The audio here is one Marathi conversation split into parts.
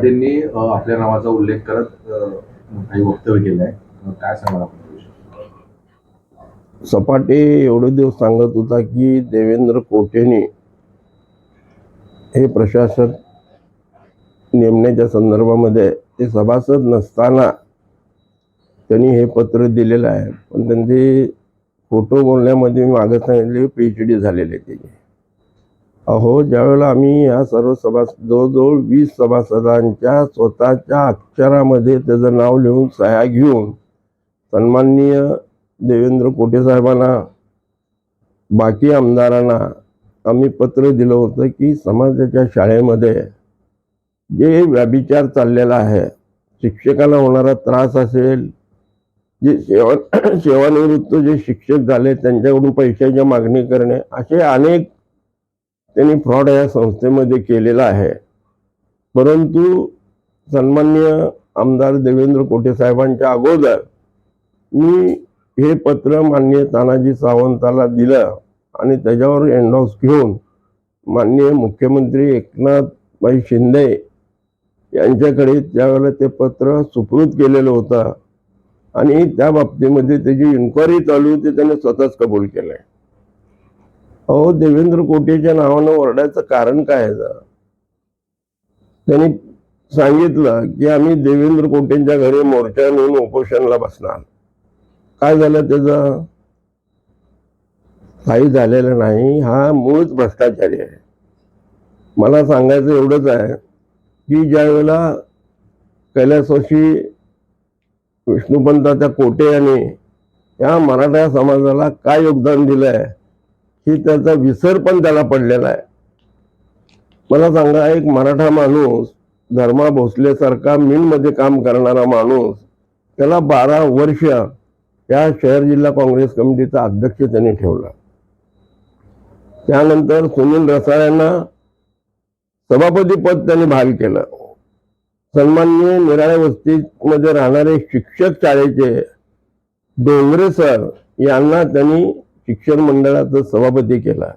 सपाटेंनी आपल्या नावाचा उल्लेख करत काही वक्तव्य केलं आहे काय सांगाल आपण सपाटे एवढे दिवस सांगत होता की देवेंद्र कोटेने हे प्रशासक नेमण्याच्या संदर्भामध्ये ते सभासद नसताना त्यांनी हे पत्र दिलेलं आहे. पण त्यांचे फोटो बोलण्यामध्ये मी मागं सांगितले पी एच डी झालेले त्याचे. अहो ज्यावेळेला आम्ही या सर्व सभा जवळजवळ वीस सभासदांच्या स्वतःच्या अक्षरामध्ये त्याचं नाव लिहून सह्या घेऊन सन्माननीय देवेंद्र कोटे साहेबांना बाकी आमदारांना आम्ही पत्र दिलं होतं की समाजाच्या शाळेमध्ये जे व्याभिचार चाललेला आहे शिक्षकांना होणारा त्रास असेल जे सेवा सेवानिवृत्त जे शिक्षक झाले त्यांच्याकडून पैशाची मागणी करणे असे अनेक त्यांनी फ्रॉड या संस्थेमध्ये केलेला आहे. परंतु सन्मान्य आमदार देवेंद्र कोटे साहेबांच्या अगोदर मी हे पत्र मान्य तानाजी सावंताला दिलं आणि त्याच्यावर एंडॉस घेऊन माननीय मुख्यमंत्री एकनाथबाई शिंदे यांच्याकडे त्यावेळेला ते पत्र सुपूर्द केलेलं होतं आणि त्या बाबतीमध्ये त्याची इन्क्वायरी चालू होती त्याने स्वतःच कबूल केलं आहे अहो देवेंद्र कोटेच्या नावानं ओरडायचं कारण काय आहे त्यांनी सांगितलं की आम्ही देवेंद्र कोटेंच्या घरी मोर्चा नेऊन उपोषणला बसणार. काय झालं त्याचं? काही झालेलं नाही. हा मूळच भ्रष्टाचारी आहे. मला सांगायचं एवढंच आहे की ज्या वेळेला कैलासवासी विष्णुपंताच्या कोटे यांनी या मराठा समाजाला काय योगदान दिलं आहे की त्याचा विसर पण त्याला पडलेला आहे. मला सांगा एक मराठा माणूस धर्मा भोसलेसारखा मिलमध्ये काम करणारा माणूस त्याला बारा वर्ष या शहर जिल्हा काँग्रेस कमिटीचा अध्यक्ष त्यांनी ठेवला. त्यानंतर सुनील रसाळ्यांना सभापती पद त्यांनी भाग केलं. सन्माननीय निराळ्या वस्तीमध्ये राहणारे शिक्षक शाळेचे डोंगरे सर यांना त्यांनी शिक्षण मंडळाचं सभापती केला.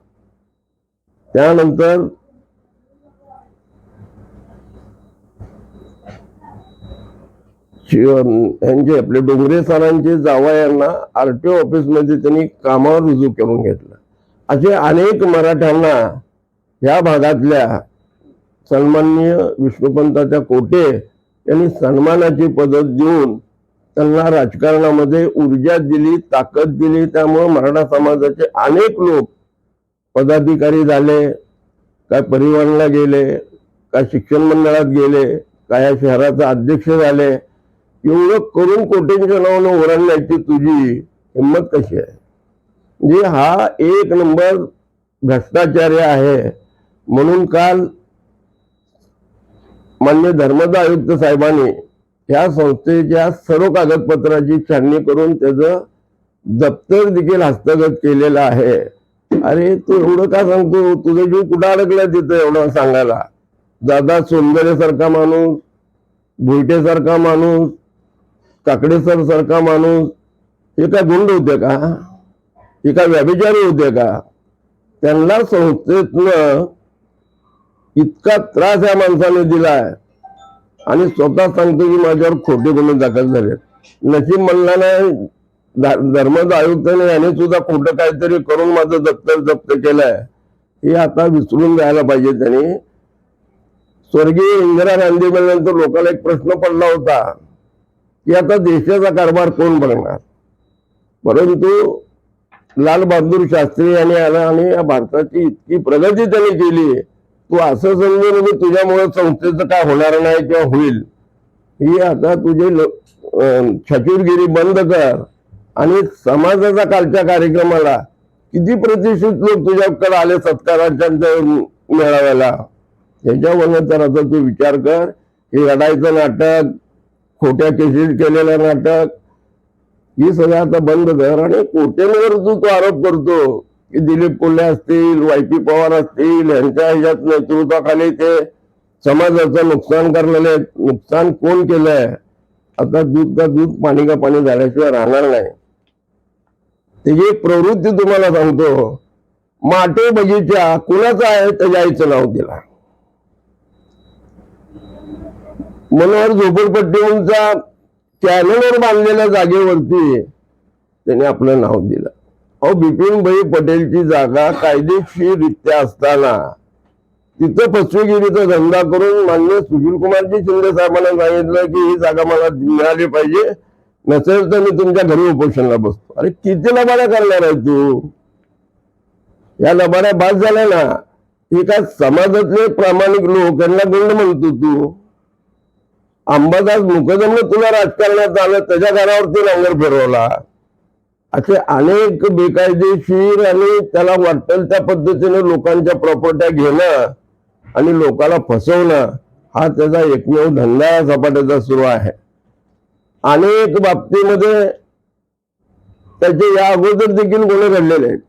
त्यानंतर यांचे आपले डोंगरे सरांचे जावा यांना आरटीओ ऑफिसमध्ये त्यांनी कामावर रुजू करून घेतलं. असे अनेक मराठ्यांना ह्या भागातल्या सन्माननीय विष्णुपंताच्या कोटे यांनी सन्मानाची पदत देऊन त्यांना राजकारणामध्ये ऊर्जा दिली ताकद दिली. त्यामुळे मराठा समाजाचे अनेक लोक पदाधिकारी झाले काय परिवहनला गेले काय शिक्षण मंडळात गेले काय या शहराचा अध्यक्ष झाले. एवढं करून कोटींच्या नावानं ओरडण्याची तुझी हिंमत कशी आहे? म्हणजे हा एक नंबर भ्रष्टाचार्य आहे. म्हणून काल मान्य धर्मदा आयुक्त साहेबांनी त्या संस्थेच्या सर्व कागदपत्राची छाननी करून त्याचं दप्तर देखील हस्तगत केलेलं आहे. अरे तू एवढं का सांगतो? तुझं जीव कुठं अडकला तिथं एवढं सांगायला? दादा सौंदर्यासारखा माणूस भुईटेसारखा माणूस काकडेसर सारखा माणूस हे काय गुंड होते का? हे काय व्याभिचारी होते का? त्यांना संस्थेतनं इतका त्रास या माणसाने दिलाय. आणि स्वतः सांगतो की माझ्यावर खोटे गुन्हे दाखल झाले नशीब म्हणला नाही धर्मद आयुक्ताने याने सुद्धा खोटं काहीतरी करून माझं दप्तर जप्त केलंय. हे आता विसरून जायला पाहिजे त्यांनी. स्वर्गीय इंदिरा गांधी म्हणल्यानंतर लोकांना एक प्रश्न पडला होता की आता देशाचा कारभार कोण बघणार परंतु लाल बहादूर शास्त्री यांनी आला आणि या भारताची इतकी प्रगती त्यांनी केली तू असं समजू की तुझ्यामुळे संस्थेचं काय होणार नाही किंवा होईल. ही आता तुझी लो- छचूरगिरी बंद कर. आणि समाजाचा कालच्या कार्यक्रमाला किती प्रतिष्ठित लोक तुझ्याकडे आले सत्काराच्या मेळाव्याला? त्याच्यावरनं तर आता तू विचार कर. की रडायचं नाटक खोट्या केसीत केलेलं नाटक ही सगळं आता बंद कर. आणि कोट्यांवर तू तो आरोप करतो. की दिलीप कोल्हे असतील वाय पी पवार असतील यांच्या ह्याच्यात नेतृत्वाखाली ते समाजाचं नुकसान करलेले नुकसान कोण केलंय? आता दूध का दूध पाणी का पाणी झाल्याशिवाय राहणार नाही. त्याची एक प्रवृत्ती तुम्हाला सांगतो. माटे बगीचा कुणाचा आहे त्याच्या आईचं नाव दिला मनोहर झोपडपट्टी कॅनलवर बांधलेल्या जागेवरती त्याने आपलं नाव दिलं. अहो बिपिनभाई पटेलची जागा कायदेशीररित्या असताना तिथं फसवेगिरीचा धंदा करून मान्य सुशील कुमारजी शिंदे साहेबांना सांगितलं की ही जागा मला मिळाली पाहिजे नसेल तर मी तुमच्या घरी उपोषणला बसतो. अरे किती लबाड्या करणार आहे तू? या लबाड्या बाद झाल्या ना. एका समाजातले प्रामाणिक लोक यांना गुंड म्हणतो तू. अंबादास मुकदमने तुला राजकारणात आलं त्याच्या घरावरती नांगर फिरवला. असे अनेक बेकायदेशीर आणि त्याला वाटेल त्या पद्धतीने लोकांच्या प्रॉपर्ट्या घेणं आणि लोकांना फसवणं हा त्याचा एकमेव धंदा झपाट्याचा सुरू आहे. अनेक बाबतीमध्ये त्याचे या अगोदर देखील गुन्हे घडलेले आहेत.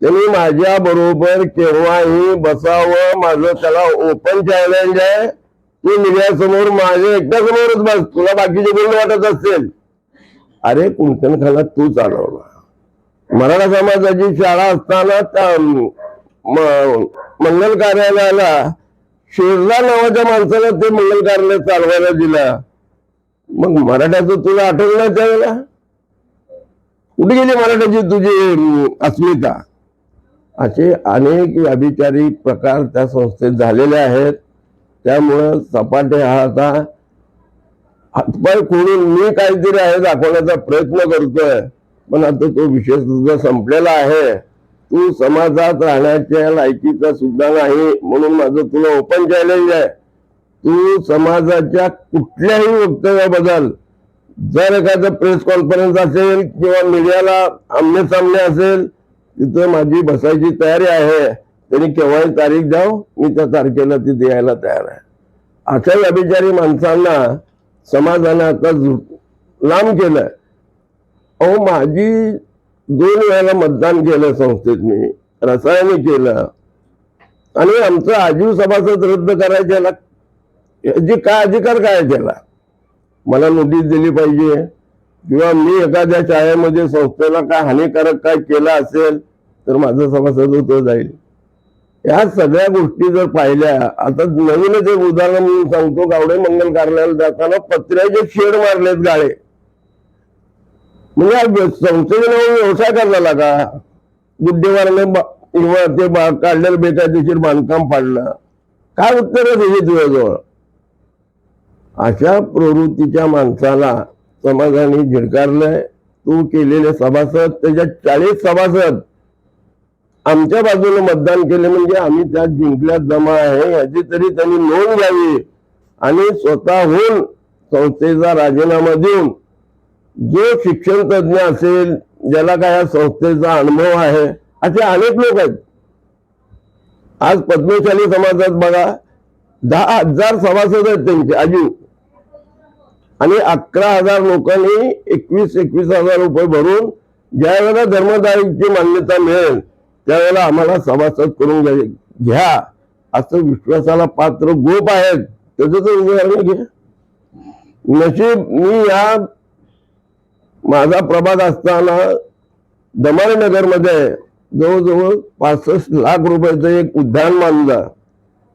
त्यांनी माझ्या बरोबर केव्हाही बसावं माझं त्याला ओपन चॅलेंज आहे. की मीडियासमोर माझ्या एकट्या समोरच बस तुला बाकीचे गुन्हे वाटत असतील. अरे कुंचनखाना तू चालवला मराठा समाजाची शाळा असताना त्या म- मंगल कार्यालयाला शेरला नावाच्या माणसाला ते मंगल कार्यालय चालवायला दिला. मग मराठ्याचं तुला आठवलं त्यावेळेला? कुठे गेली मराठ्याची तुझी अस्मिता? असे अनेक व्यभिचारी प्रकार त्या संस्थेत झालेले आहेत. त्यामुळं सपाटे हा आता हातपाय खोडून मी काहीतरी आहे दाखवण्याचा प्रयत्न करतोय. पण आता तो विषय सुद्धा संपलेला आहे. तू समाजात राहण्याच्या लायकीचा सुद्धा नाही म्हणून माझं तुला ओपन चॅलेंज आहे. तू समाजाच्या कुठल्याही वक्तव्याबद्दल जर एखादं प्रेस कॉन्फरन्स असेल किंवा मीडियाला आमने सामने असेल तिथं माझी बसायची तयारी आहे. तरी केव्हाही तारीख द्याव मी त्या तारखेला ती द्यायला तयार आहे. अशा व्यभिचारी माणसांना समाजाने आता लांब केलंय अहो माझी दोन वेळेला मतदान केलं संस्थेत मी रसायने केलं. आणि आमचं आजीव सभासद रद्द करायच्याला याची काय अधिकार काय त्याला? मला नोटीस दिली पाहिजे. किंवा मी एखाद्या शाळेमध्ये संस्थेला काय हानिकारक काय केलं असेल तर माझं सभासद होतं जाईल. ह्या सगळ्या गोष्टी जर पाहिल्या आता नवीनच एक उदाहरण म्हणून सांगतो गावडे मंगल कार्यालयाला जाताना पत्र्याचे शेड मारलेत गाळे. म्हणजे हा संस्थेने व्यवसाय करायला का? बुद्धिवाराने बा- ते काढलेलं बेकायदेशीर बांधकाम पाडलं. काय उत्तर आहे तुझ्याजवळ? अशा प्रवृत्तीच्या माणसाला समाजाने झिडकारलंय. तू केलेले सभासद त्याच्यात चाळीस सभासद आमच्या बाजूने मतदान केले म्हणजे आम्ही त्यात जिंकल्यात जमा आहे याची तरी त्यांनी नोंद घ्यावी. आणि स्वतःहून संस्थेचा राजीनामा देऊन जो शिक्षण तज्ञ असेल ज्याला काय या संस्थेचा अनुभव आहे असे अनेक लोक आहेत. आज पद्मशाली समाजात बघा दहा हजार सभासद आहेत त्यांचे अजून. आणि अकरा हजार लोकांनी एकवीस एकवीस हजार रुपये भरून ज्या वेळेला धर्मदायीची मान्यता मिळेल त्यावेळेला आम्हाला सभासद करून घ्या- घ्या. असं विश्वासाला पात्र गोप आहेत. त्याचं तर उदाहरण घ्या. नशीब मी या माझा प्रभाग असताना दमारे नगरमध्ये जवळजवळ पासष्ट लाख रुपयाचं एक उद्यान बांधलं.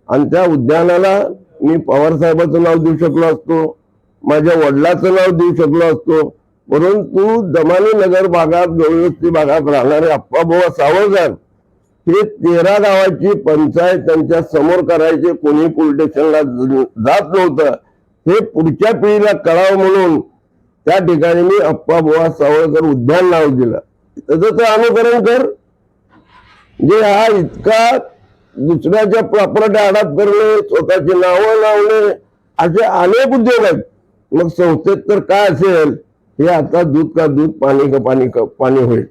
आणि त्या उद्यानाला मी पवारसाहेबाचं नाव देऊ शकलो असतो. माझ्या वडिलाचं नाव देऊ शकलो असतो. परंतु दमानी नगर भागात गवळवस्ती भागात राहणारे अप्पाभाऊ सावळकर हे तेरा गावाची पंचायत त्यांच्यासमोर करायचे कोणी पोलीस स्टेशनला जात नव्हतं. हे पुढच्या पिढीला कळावं म्हणून त्या ठिकाणी मी अप्पाबुवा सावळकर उद्यान नाव दिलं. त्याचं तर अनुकरण कर. जे हा इतका दुसऱ्याच्या प्रॉपर्टी अडप करणे स्वतःची नावं लावणे असे अनेक उद्योग आहेत. मग संस्थेत तर काय असेल? हे आता दूध का दूध पाणी का पाणी का पाणी होईल.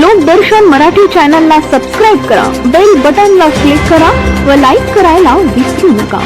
लोकदर्शन मराठी चॅनलला सबस्क्राईब करा बेल बटनला क्लिक करा व लाईक करायला विसरू नका.